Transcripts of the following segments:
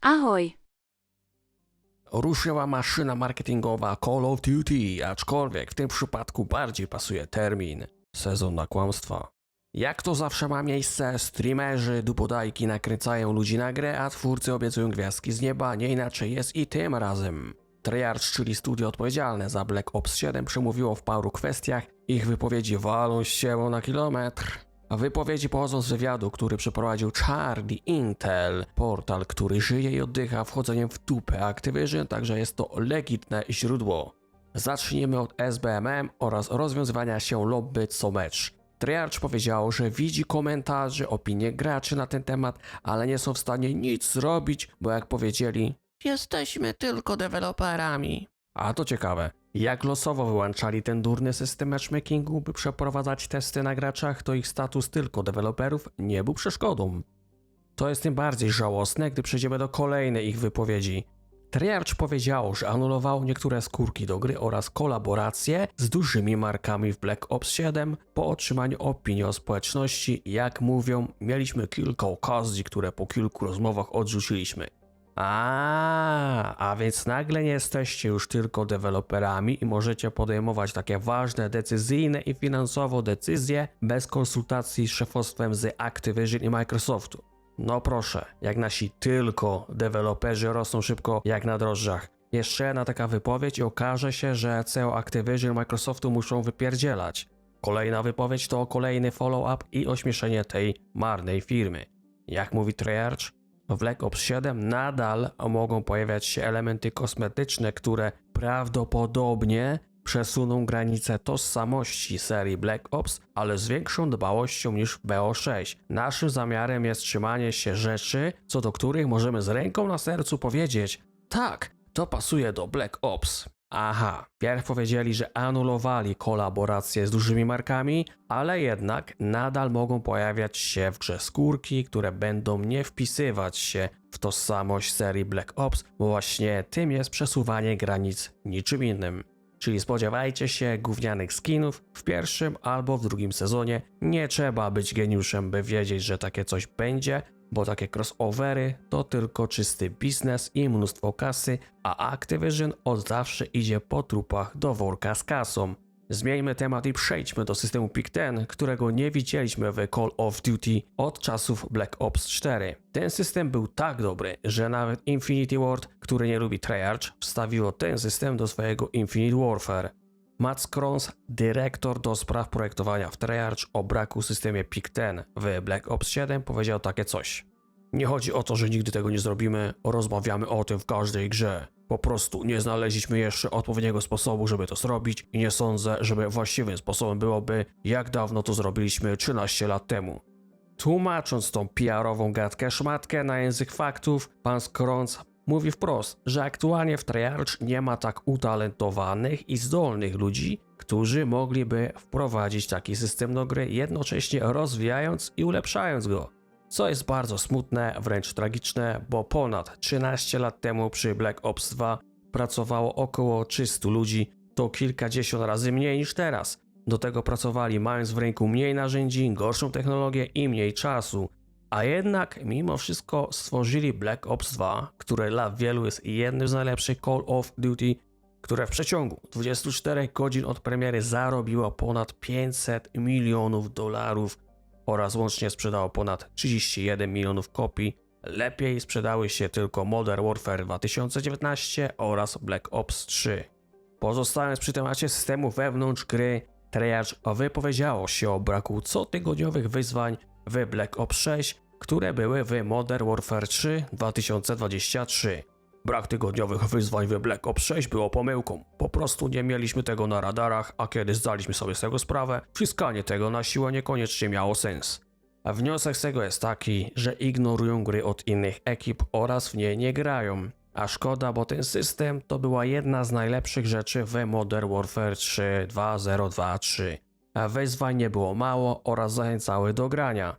Ahoj! Ruszyła maszyna marketingowa Call of Duty, aczkolwiek w tym przypadku bardziej pasuje termin sezon na kłamstwa. Jak to zawsze ma miejsce, streamerzy dupodajki nakręcają ludzi na grę, a twórcy obiecują gwiazdki z nieba, nie inaczej jest i tym razem. Treyarch, czyli studio odpowiedzialne za Black Ops 7, przemówiło w paru kwestiach, ich wypowiedzi walą ściemą na kilometr. Wypowiedzi pochodzą z wywiadu, który przeprowadził Charlie Intel, portal, który żyje i oddycha wchodzeniem w dupę Activision, także jest to legitne źródło. Zacznijmy od SBMM oraz rozwiązywania się lobby co mecz. Treyarch powiedział, że widzi komentarze, opinie graczy na ten temat, ale nie są w stanie nic zrobić, bo jak powiedzieli, jesteśmy tylko deweloperami. A to ciekawe. Jak losowo wyłączali ten durny system matchmakingu, by przeprowadzać testy na graczach, to ich status tylko deweloperów nie był przeszkodą. To jest tym bardziej żałosne, gdy przejdziemy do kolejnej ich wypowiedzi. Treyarch powiedział, że anulowało niektóre skórki do gry oraz kolaboracje z dużymi markami w Black Ops 7 po otrzymaniu opinii o społeczności. Jak mówią, mieliśmy kilka okazji, które po kilku rozmowach odrzuciliśmy. A, a więc nagle nie jesteście już tylko deweloperami i możecie podejmować takie ważne, decyzyjne i finansowo decyzje bez konsultacji z szefostwem z Activision i Microsoftu. No proszę, jak nasi tylko deweloperzy rosną szybko jak na drożdżach. Jeszcze jedna taka wypowiedź i okaże się, że CEO Activision Microsoftu muszą wypierdzielać. Kolejna wypowiedź to kolejny follow-up i ośmieszenie tej marnej firmy. Jak mówi Treyarch, w Black Ops 7 nadal mogą pojawiać się elementy kosmetyczne, które prawdopodobnie przesuną granice tożsamości serii Black Ops, ale z większą dbałością niż w BO6. Naszym zamiarem jest trzymanie się rzeczy, co do których możemy z ręką na sercu powiedzieć: tak, to pasuje do Black Ops. Aha, pierw powiedzieli, że anulowali kolaboracje z dużymi markami, ale jednak nadal mogą pojawiać się w grze skórki, które będą nie wpisywać się w tożsamość serii Black Ops, bo właśnie tym jest przesuwanie granic niczym innym. Czyli spodziewajcie się gównianych skinów w pierwszym albo w drugim sezonie. Nie trzeba być geniuszem, by wiedzieć, że takie coś będzie, bo takie crossovery to tylko czysty biznes i mnóstwo kasy, a Activision od zawsze idzie po trupach do worka z kasą. Zmieńmy temat i przejdźmy do systemu PIK-10, którego nie widzieliśmy w Call of Duty od czasów Black Ops 4. Ten system był tak dobry, że nawet Infinity Ward, który nie lubi Treyarch, wstawiło ten system do swojego Infinite Warfare. Mats Krons, dyrektor do spraw projektowania w Treyarch o braku systemie PIK-10 w Black Ops 7 powiedział takie coś. Nie chodzi o to, że nigdy tego nie zrobimy, rozmawiamy o tym w każdej grze. Po prostu nie znaleźliśmy jeszcze odpowiedniego sposobu, żeby to zrobić i nie sądzę, żeby właściwym sposobem byłoby, jak dawno to zrobiliśmy 13 lat temu. Tłumacząc tą PR-ową gadkę szmatkę na język faktów, pan Skronc mówi wprost, że aktualnie w Treyarch nie ma tak utalentowanych i zdolnych ludzi, którzy mogliby wprowadzić taki system do gry, jednocześnie rozwijając i ulepszając go. Co jest bardzo smutne, wręcz tragiczne, bo ponad 13 lat temu przy Black Ops 2 pracowało około 300 ludzi, to kilkadziesiąt razy mniej niż teraz. Do tego pracowali mając w ręku mniej narzędzi, gorszą technologię i mniej czasu. A jednak mimo wszystko stworzyli Black Ops 2, które dla wielu jest jednym z najlepszych Call of Duty, które w przeciągu 24 godzin od premiery zarobiło ponad 500 milionów dolarów oraz łącznie sprzedało ponad 31 milionów kopii. Lepiej sprzedały się tylko Modern Warfare 2019 oraz Black Ops 3. Pozostając przy temacie systemu wewnątrz gry, Treyarch wypowiedziało się o braku cotygodniowych wyzwań w Black Ops 6, które były w Modern Warfare 3 2023. Brak tygodniowych wyzwań w Black Ops 6 było pomyłką. Po prostu nie mieliśmy tego na radarach, a kiedy zdaliśmy sobie z tego sprawę, wciskanie tego na siłę niekoniecznie miało sens. A wniosek z tego jest taki, że ignorują gry od innych ekip oraz w nie nie grają. A szkoda, bo ten system to była jedna z najlepszych rzeczy w Modern Warfare 3 2023. A wyzwań nie było mało oraz zachęcały do grania.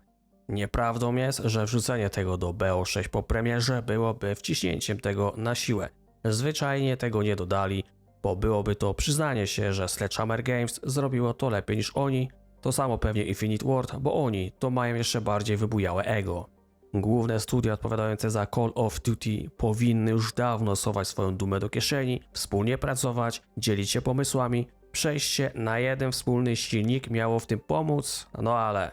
Nieprawdą jest, że wrzucenie tego do BO6 po premierze byłoby wciśnięciem tego na siłę. Zwyczajnie tego nie dodali, bo byłoby to przyznanie się, że Sledgehammer Games zrobiło to lepiej niż oni. To samo pewnie Infinite Ward, bo oni to mają jeszcze bardziej wybujałe ego. Główne studia odpowiadające za Call of Duty powinny już dawno sować swoją dumę do kieszeni, wspólnie pracować, dzielić się pomysłami. Przejście na jeden wspólny silnik miało w tym pomóc, no ale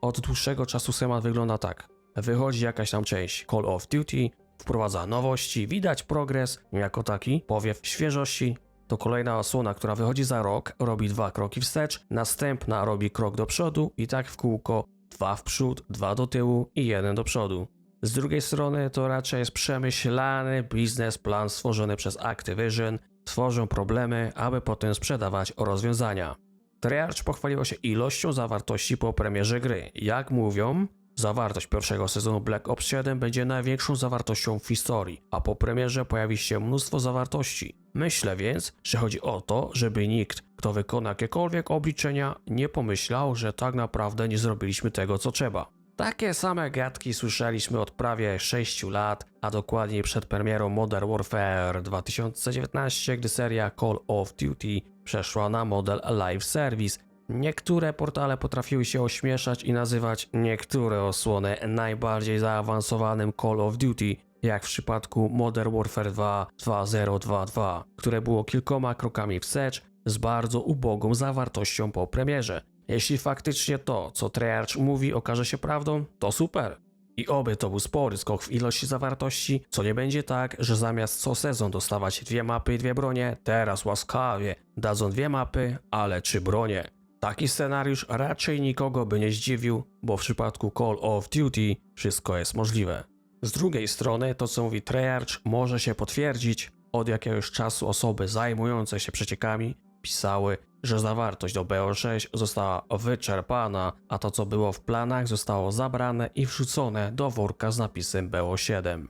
od dłuższego czasu schemat wygląda tak. Wychodzi jakaś tam część Call of Duty, wprowadza nowości, widać progres jako taki, powiew świeżości. To kolejna osłona, która wychodzi za rok, robi dwa kroki wstecz, następna robi krok do przodu i tak w kółko dwa w przód, dwa do tyłu i jeden do przodu. Z drugiej strony to raczej jest przemyślany biznesplan stworzony przez Activision. Tworzą problemy, aby potem sprzedawać rozwiązania. Treyarch pochwaliło się ilością zawartości po premierze gry. Jak mówią, zawartość pierwszego sezonu Black Ops 7 będzie największą zawartością w historii, a po premierze pojawi się mnóstwo zawartości. Myślę więc, że chodzi o to, żeby nikt, kto wykona jakiekolwiek obliczenia, nie pomyślał, że tak naprawdę nie zrobiliśmy tego, co trzeba. Takie same gadki słyszeliśmy od prawie 6 lat, a dokładniej przed premierą Modern Warfare 2019, gdy seria Call of Duty przeszła na model live service. Niektóre portale potrafiły się ośmieszać i nazywać niektóre osłony najbardziej zaawansowanym Call of Duty, jak w przypadku Modern Warfare 2 2022, które było kilkoma krokami wstecz z bardzo ubogą zawartością po premierze. Jeśli faktycznie to, co Treyarch mówi, okaże się prawdą, to super. I oby to był spory skok w ilości zawartości, co nie będzie tak, że zamiast co sezon dostawać dwie mapy i dwie bronie, teraz łaskawie dadzą dwie mapy, ale trzy bronie. Taki scenariusz raczej nikogo by nie zdziwił, bo w przypadku Call of Duty wszystko jest możliwe. Z drugiej strony, to co mówi Treyarch może się potwierdzić. Od jakiegoś czasu osoby zajmujące się przeciekami pisały, że zawartość do BO6 została wyczerpana, a to co było w planach zostało zabrane i wrzucone do worka z napisem BO7.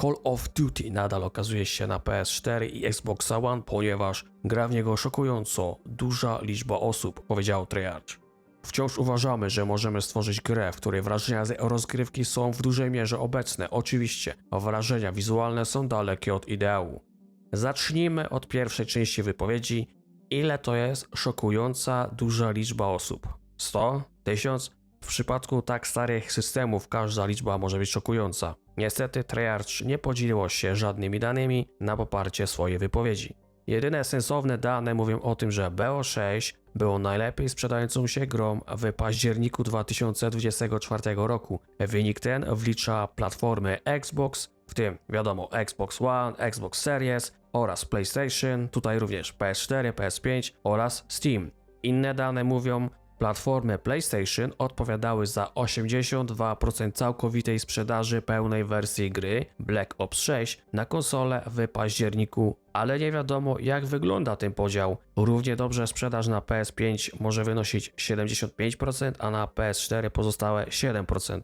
Call of Duty nadal okazuje się na PS4 i Xbox One, ponieważ gra w niego szokująco duża liczba osób, powiedział Treyarch. Wciąż uważamy, że możemy stworzyć grę, w której wrażenia z rozgrywki są w dużej mierze obecne. Oczywiście, wrażenia wizualne są dalekie od ideału. Zacznijmy od pierwszej części wypowiedzi. Ile to jest szokująca duża liczba osób? 100? 1000? W przypadku tak starych systemów każda liczba może być szokująca. Niestety Treyarch nie podzieliło się żadnymi danymi na poparcie swojej wypowiedzi. Jedyne sensowne dane mówią o tym, że BO6 było najlepiej sprzedającą się grą w październiku 2024 roku. Wynik ten wlicza platformy Xbox, tym wiadomo Xbox One, Xbox Series oraz PlayStation, tutaj również PS4, PS5 oraz Steam. Inne dane mówią, Platformy PlayStation odpowiadały za 82% całkowitej sprzedaży pełnej wersji gry Black Ops 6 na konsolę w październiku, ale nie wiadomo jak wygląda ten podział. Równie dobrze sprzedaż na PS5 może wynosić 75%, a na PS4 pozostałe 7%.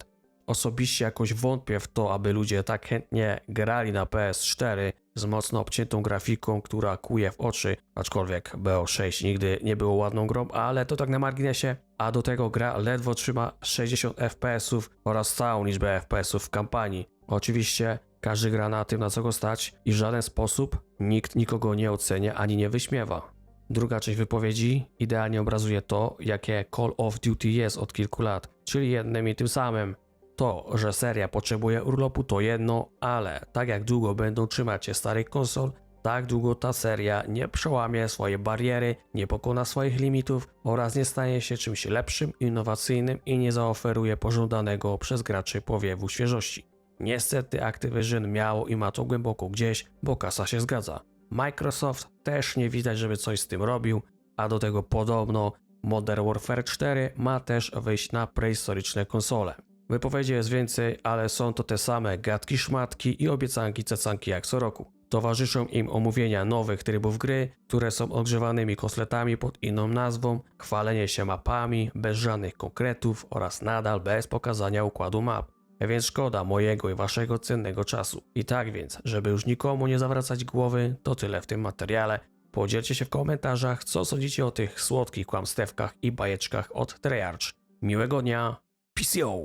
Osobiście jakoś wątpię w to, aby ludzie tak chętnie grali na PS4 z mocno obciętą grafiką, która kuje w oczy, aczkolwiek BO6 nigdy nie było ładną grą, ale to tak na marginesie, a do tego gra ledwo trzyma 60 FPS-ów oraz całą liczbę FPS-ów w kampanii. Oczywiście każdy gra na tym, na co go stać i w żaden sposób nikt nikogo nie ocenia ani nie wyśmiewa. Druga część wypowiedzi idealnie obrazuje to, jakie Call of Duty jest od kilku lat, czyli jednym i tym samym. To, że seria potrzebuje urlopu to jedno, ale tak jak długo będą trzymać się starych konsol, tak długo ta seria nie przełamie swoje bariery, nie pokona swoich limitów oraz nie stanie się czymś lepszym, innowacyjnym i nie zaoferuje pożądanego przez graczy powiewu świeżości. Niestety Activision miało i ma to głęboko gdzieś, bo kasa się zgadza. Microsoft też nie widać, żeby coś z tym robił, a do tego podobno Modern Warfare 4 ma też wyjść na prehistoryczne konsole. Wypowiedzi jest więcej, ale są to te same gadki szmatki i obiecanki cacanki jak co roku. Towarzyszą im omówienia nowych trybów gry, które są ogrzewanymi kotletami pod inną nazwą, chwalenie się mapami bez żadnych konkretów oraz nadal bez pokazania układu map. Więc szkoda mojego i waszego cennego czasu. I tak więc, żeby już nikomu nie zawracać głowy, to tyle w tym materiale. Podzielcie się w komentarzach, co sądzicie o tych słodkich kłamstewkach i bajeczkach od Treyarch. Miłego dnia, PCO!